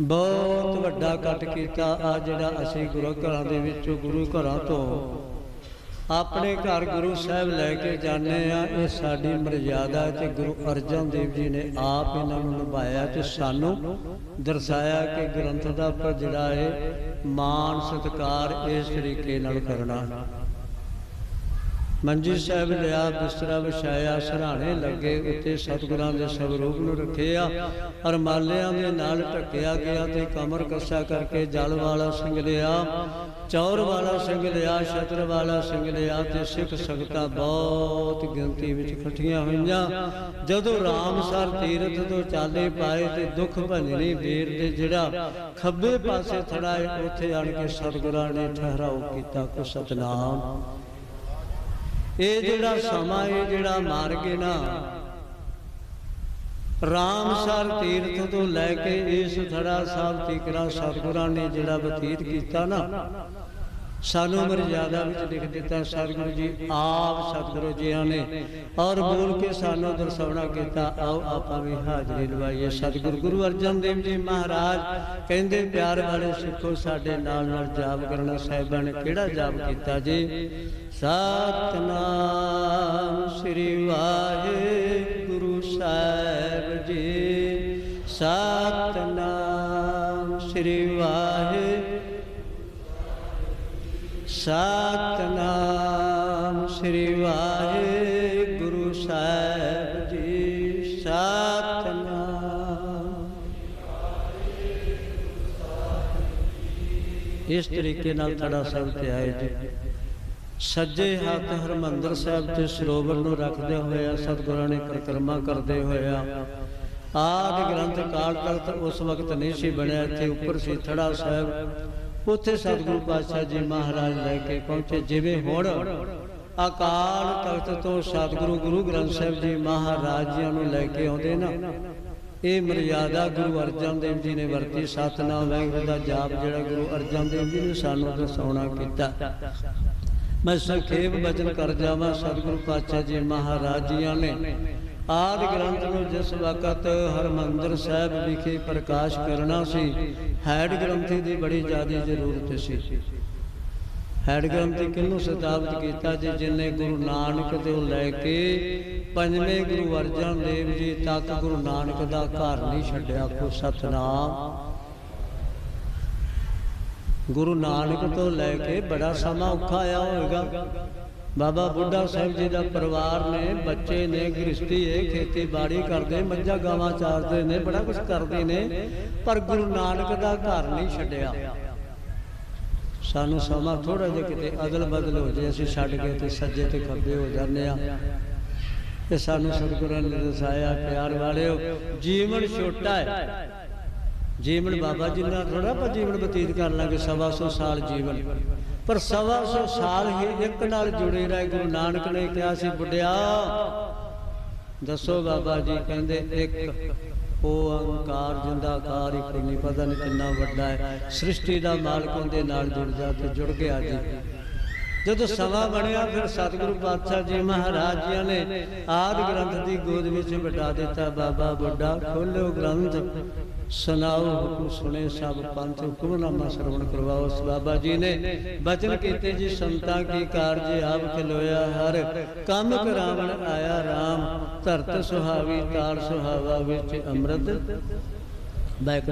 ਬਹੁਤ ਵੱਡਾ ਕੱਟ ਕੀਤਾ ਆ ਜਿਹੜਾ ਅਸੀਂ ਗੁਰੂ ਘਰਾਂ ਦੇ ਵਿੱਚੋਂ, ਗੁਰੂ ਘਰਾਂ ਤੋਂ ਆਪਣੇ ਘਰ ਗੁਰੂ ਸਾਹਿਬ ਲੈ ਕੇ ਜਾਂਦੇ ਆ। ਇਹ ਸਾਡੀ ਮਰਜ਼ਾਦਾ ਤੇ ਗੁਰੂ ਅਰਜਨ ਦੇਵ ਜੀ ਨੇ ਆਪ ਇਹਨਾਂ ਨੂੰ ਨਿਭਾਇਆ ਤੇ ਸਾਨੂੰ ਦਰਸਾਇਆ ਕਿ ਗ੍ਰੰਥ ਦਾ ਪਰ ਜਿਹੜਾ ਹੈ ਮਾਣ ਸਤਕਾਰ ਇਸ ਤਰੀਕੇ ਨਾਲ ਕਰਨਾ। ਮੰਜੀ ਸਾਹਿਬ ਲਿਆ, ਬਿਸਤਰਾ ਵਿਛਾਇਆ, ਸਰਾਣੇ ਲੱਗੇ, ਉੱਤੇ ਸਤਿਗੁਰਾਂ ਦੇ ਸਵਰੂਪ ਨੂੰ ਰੱਖਿਆ ਔਰ ਮਾਲਿਆਂ ਦੇ ਨਾਲ ਢੱਕਿਆ ਗਿਆ ਤੇ ਕਮਰ ਕੱਸਾ ਕਰਕੇ ਜਲ ਵਾਲਾ ਸਿੰਘ ਲਿਆ, ਚੌਰ ਵਾਲਾ ਸਿੰਘ ਲਿਆ, ਛਤਰ ਵਾਲਾ ਸਿੰਘ ਲਿਆ ਤੇ ਸਿੱਖ ਸੰਗਤਾਂ ਬਹੁਤ ਗਿਣਤੀ ਵਿੱਚ ਇਕੱਠੀਆਂ ਹੋਈਆਂ। ਜਦੋਂ ਰਾਮ ਸਰ ਤੀਰਥ ਤੋਂ ਚਾਲੇ ਪਾਏ ਤੇ ਦੁੱਖ ਭੰਜਣੀ ਵੀਰ ਦੇ ਜਿਹੜਾ ਖੱਬੇ ਪਾਸੇ ਥੜਾ ਉੱਥੇ ਆਣ ਕੇ ਸਤਿਗੁਰਾਂ ਨੇ ਠਹਿਰਾਓ ਕੀਤਾ ਕੋ ਸਤਨਾਮ। ਇਹ ਜਿਹੜਾ ਸਮਾਂ, ਇਹ ਜਿਹੜਾ ਮਾਰਗ ਹੈ ਨਾ ਰਾਮਸਰ ਤੀਰਥ ਤੋਂ ਲੈ ਕੇ ਇਸ ਥੜਾ ਸਾਹਿਬ ਤੀਕਰਾ ਸਤਿਗੁਰਾਂ ਨੇ ਜਿਹੜਾ ਬਤੀਤ ਕੀਤਾ ਨਾ ਸਾਨੂੰ ਮਰਜ਼ਾਦਾ ਵਿੱਚ ਲਿਖ ਦਿੱਤਾ ਸਤਿਗੁਰੂ ਜੀ ਆਪ ਸਤਿਗੁਰੂ ਜੀਆਂ ਨੇ ਔਰ ਬੋਲ ਕੇ ਸਾਨੂੰ ਦਰਸਾਉਣਾ ਕੀਤਾ, ਆਓ ਆਪਾਂ ਵੀ ਹਾਜ਼ਰੀ ਲਵਾਈਏ। ਸਤਿਗੁਰੂ ਗੁਰੂ ਅਰਜਨ ਦੇਵ ਜੀ ਮਹਾਰਾਜ ਕਹਿੰਦੇ, ਪਿਆਰ ਵਾਲੇ ਸਿੱਖੋ, ਸਾਡੇ ਨਾਲ ਨਾਲ ਜਾਪ ਕਰਨਾ ਸਾਹਿਬਾਂ ਨੇ ਕਿਹੜਾ ਜਾਪ ਕੀਤਾ ਜੀ? ਸਤਨਾਮ ਸ੍ਰੀ ਵਾਹਿਗੁਰੂ ਸਾਹਿਬ ਜੀ। ਸਤਨਾਮ ਸ੍ਰੀ ਵਾਹਿਗੁਰੂ ਸਤਨਾਮ ਸ੍ਰੀ ਵਾਹਿਗੁਰੂ ਸਾਹਿਬ ਜੀ ਸਤਨਾਮ ਇਸ ਤਰੀਕੇ ਨਾਲ ਤੜਾ ਸਾਹਿਬ ਤੇ ਆਏ ਜੀ। ਸੱਜੇ ਹੱਥ ਹਰਮੰਦਰ ਸਾਹਿਬ ਤੇ ਸਰੋਵਰ ਨੂੰ ਰੱਖਦੇ ਹੋਇਆ ਸਤਿਗੁਰਾਂ ਨੇ ਪਰਿਕਰਮਾ ਕਰਦੇ ਹੋਇਆ ਆਦਿ ਗ੍ਰੰਥ ਕਾਲ ਤਖਤ ਉਸ ਵਕਤ ਨਹੀਂ ਸੀ ਬਣਿਆ, ਇੱਥੇ ਉੱਪਰ ਸੀ ਥੜਾ ਸਾਹਿਬ। ਉੱਥੇ ਸਤਿਗੁਰੂ ਪਾਤਸ਼ਾਹ ਜੀ ਮਹਾਰਾਜ ਲੈ ਕੇ ਪਹੁੰਚੇ। ਜਿਵੇਂ ਹੁਣ ਅਕਾਲ ਤਖਤ ਤੋਂ ਸਤਿਗੁਰੂ ਗੁਰੂ ਗ੍ਰੰਥ ਸਾਹਿਬ ਜੀ ਮਹਾਰਾਜ ਜੀ ਨੂੰ ਲੈ ਕੇ ਆਉਂਦੇ ਨਾ, ਇਹ ਮਰਿਆਦਾ ਗੁਰੂ ਅਰਜਨ ਦੇਵ ਜੀ ਨੇ ਵਰਤੀ। ਸਤਨਾਮ ਵਾਹਿਗੁਰੂ ਦਾ ਜਾਪ ਜਿਹੜਾ ਗੁਰੂ ਅਰਜਨ ਦੇਵ ਜੀ ਨੇ ਸਾਨੂੰ ਦਸਾਉਣਾ ਕੀਤਾ। ਮੈਂ ਸੰਖੇਪ ਬਚਨ ਕਰ ਜਾਵਾਂ। ਸਤਿਗੁਰੂ ਪਾਤਸ਼ਾਹ ਜੀ ਮਹਾਰਾਜ ਜੀਆਂ ਨੇ ਆਦ ਗ੍ਰੰਥ ਨੂੰ ਜਿਸ ਵਕਤ ਹਰਮੰਦਰ ਸਾਹਿਬ ਵਿਖੇ ਪ੍ਰਕਾਸ਼ ਕਰਨਾ ਸੀ, ਹੈਡ ਗ੍ਰੰਥੀ ਦੀ ਬੜੀ ਜ਼ਿਆਦਾ ਜ਼ਰੂਰਤ ਸੀ। ਹੈਡ ਗ੍ਰੰਥੀ ਕਿਹਨੂੰ ਸਤਾਬਤ ਕੀਤਾ ਜੀ? ਜਿਨੇ ਗੁਰੂ ਨਾਨਕ ਤੋਂ ਲੈ ਕੇ ਪੰਜਵੇਂ ਗੁਰੂ ਅਰਜਨ ਦੇਵ ਜੀ ਤੱਕ ਗੁਰੂ ਨਾਨਕ ਦਾ ਘਰ ਨਹੀਂ ਛੱਡਿਆ ਕੋ ਸਤਨਾਮ। ਗੁਰੂ ਨਾਨਕ ਤੋਂ ਲੈ ਕੇ ਬੜਾ ਸਮਾਂ ਔਖਾ ਆਇਆ ਹੋਵੇਗਾ। ਬਾਬਾ ਬੁੱਢਾ ਸਾਹਿਬ ਜੀ ਦਾ ਪਰਿਵਾਰ ਨੇ, ਬੱਚੇ ਨੇ ਗ੍ਰਸਤੀ ਹੈ, ਖੇਤੀਬਾੜੀ ਕਰਦੇ, ਮੱਝਾਂ ਗਾਵਾਂ ਚਾਰਦੇ ਨੇ, ਬੜਾ ਕੁਝ ਕਰਦੇ ਨੇ, ਪਰ ਗੁਰੂ ਨਾਨਕ ਦਾ ਘਰ ਨਹੀਂ ਛੱਡਿਆ। ਸਾਨੂੰ ਸਮਾਂ ਥੋੜਾ ਜਿਹਾ ਕਿਤੇ ਅਦਲ ਬਦਲ ਹੋ ਜੇ, ਅਸੀਂ ਛੱਡ ਕੇ ਤੇ ਸੱਜੇ ਤੇ ਖੱਬੇ ਹੋ ਜਾਂਦੇ ਆ ਤੇ ਸਾਨੂੰ ਸਤਿਗੁਰਾਂ ਨੇ ਦਸਾਇਆ ਪਿਆਰ ਵਾਲਿਓ, ਜੀਵਨ ਛੋਟਾ ਹੈ। ਜੀਵਨ ਬਾਬਾ ਜੀ ਨਾਲ ਥੋੜਾ ਆਪਾਂ ਜੀਵਨ ਬਤੀਤ ਕਰ ਲਾਂਗੇ, ਸਵਾ ਸੌ ਸਾਲ ਜੀਵਨ। ਪਰ ਸਵਾ ਸੌ ਸਾਲ ਹੀ ਇੱਕ ਨਾਲ ਜੁੜੇ ਰਹੇ, ਗੁਰੂ ਨਾਨਕ ਨੇ ਕਿਹਾ ਸੀ, ਬੁੱਢਿਆ, ਦੱਸੋ ਬਾਬਾ ਜੀ, ਕਹਿੰਦੇ, ਇੱਕ ਓੰਕਾਰ ਜਿੰਦਾਕਾਰ ਇੱਕ ਨਹੀਂ, ਪਤਾ ਨਹੀਂ ਕਿੰਨਾ ਵੱਡਾ ਹੈ। ਸ੍ਰਿਸ਼ਟੀ ਦਾ ਮਾਲਕ ਉਹਦੇ ਨਾਲ ਜੁੜ ਜਾ ਤੇ ਜੁੜ ਗਿਆ ਜੀ। ਜਦੋਂ ਸਵਾ ਬਣਿਆ, ਫਿਰ ਸਤਿਗੁਰੂ ਪਾਤਸ਼ਾਹ ਜੀ ਮਹਾਰਾਜ ਜੀ ਨੇ ਆਦ ਗ੍ਰੰਥ ਦੀ ਗੋਦ ਵਿੱਚ ਬਿਠਾ ਦਿੱਤਾ, ਬਾਬਾ ਬੁੱਢਾ ਖੋਲੋ ਗ੍ਰੰਥ, ਸੁਣਾਓ, ਹੁਕਮ ਸੁਣੇ, ਸਭ ਪੰਥ ਹੁਕਮਨਾਮਾ ਸਰਵਣ ਕਰਵਾਓ। ਉਸ ਬਾਬਾ ਜੀ ਨੇ ਬਚਨ ਕੀਤੇ ਜੀ, ਸੰਤਾਂ ਕੀ ਕਾਰਜ ਆਪ ਖਿਲੋਇਆ, ਹਰ ਕੰਮ ਕਰਾਵਣ ਆਇਆ RAM ਧਰਤ ਸੁਹਾਵੀ, ਤਾਲ ਸੁਹਾਵਾ ਵਿੱਚ ਅੰਮ੍ਰਿਤ। ਬੈਕ